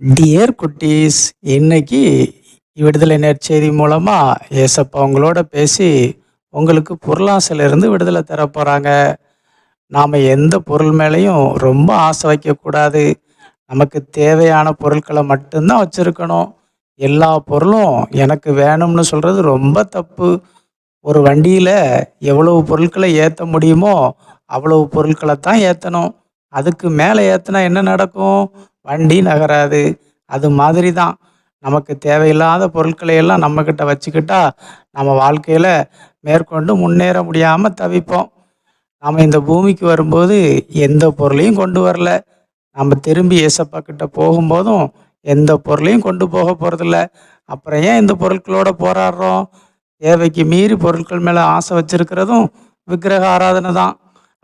Dear குட்டீஸ் இன்னைக்கு விடுதலை நெற்செய்தி மூலமாக ஏசப்பா உங்களோட பேசி உங்களுக்கு பொருளாசையிலிருந்து விடுதலை தர போகிறாங்க நாம் எந்த பொருள் மேலேயும் ரொம்ப ஆசை வைக்கக்கூடாது. நமக்கு தேவையான பொருட்களை மட்டும்தான் வச்சுருக்கணும். எல்லா பொருளும் எனக்கு வேணும்னு சொல்கிறது ரொம்ப தப்பு. ஒரு வண்டியில் எவ்வளவு பொருட்களை ஏற்ற முடியுமோ அவ்வளவு பொருட்களை தான் ஏற்றணும் அதுக்கு மேலே ஏற்றினா என்ன நடக்கும்? வண்டி நகராது. அது மாதிரி தான் நமக்கு தேவையில்லாத பொருட்களை எல்லாம் நம்மக்கிட்ட வச்சுக்கிட்டா நம்ம வாழ்க்கையில் மேற்கொண்டு முன்னேற முடியாமல் தவிப்போம். நாம் இந்த பூமிக்கு வரும்போது எந்த பொருளையும் கொண்டு வரல. நம்ம திரும்பி ஏசப்பா கிட்ட போகும்போதும் எந்த பொருளையும் கொண்டு போக போகிறதில்ல அப்புறம் ஏன் இந்த பொருட்களோட போராடுறோம்? தேவைக்கு மீறி பொருட்கள் மேலே ஆசை வச்சுருக்கிறதும் விக்கிரக ஆராதனை தான்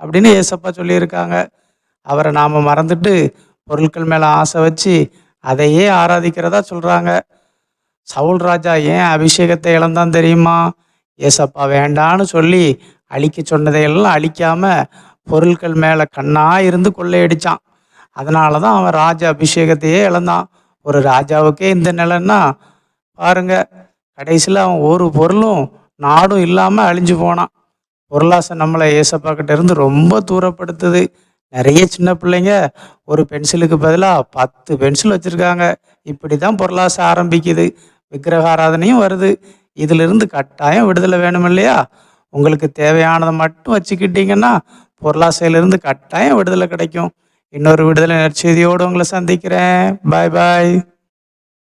அப்படின்னு ஏசப்பா சொல்லியிருக்காங்க. அவரை நாம் மறந்துட்டு பொருட்கள் மேலே ஆசை வச்சு அதையே ஆராதிக்கிறதா சொல்கிறாங்க சவுல் ராஜா ஏன் அபிஷேகத்தை இழந்தான் தெரியுமா? ஏசப்பா வேண்டான்னு சொல்லி அழிக்க சொன்னதையெல்லாம் அழிக்காம பொருட்கள் மேலே கண்ணாக இருந்து கொள்ளையடிச்சான். அதனால தான் அவன் ராஜ அபிஷேகத்தையே இழந்தான். ஒரு ராஜாவுக்கே இந்த நிலைன்னா பாருங்க கடைசியில் அவன் ஒரு பொருளும் நாடும் இல்லாமல் அழிஞ்சு போனான். பொருளாசை நம்மளை ஏசப்பா கிட்ட இருந்து ரொம்ப தூரப்படுத்துது. நிறைய சின்ன பிள்ளைங்க ஒரு பென்சிலுக்கு பதிலாக பத்து பென்சில் வச்சுருக்காங்க. இப்படி தான் பொருளாசை ஆரம்பிக்குது. விக்கிரகாராதனையும் வருது. இதிலிருந்து கட்டாயம் விடுதலை வேணும் இல்லையா உங்களுக்கு தேவையானதை மட்டும் வச்சுக்கிட்டீங்கன்னா பொருளாசையிலிருந்து கட்டாயம் விடுதலை கிடைக்கும். இன்னொரு விடுதலை நற்செய்தியோடு உங்களை சந்திக்கிறேன். பாய் பாய்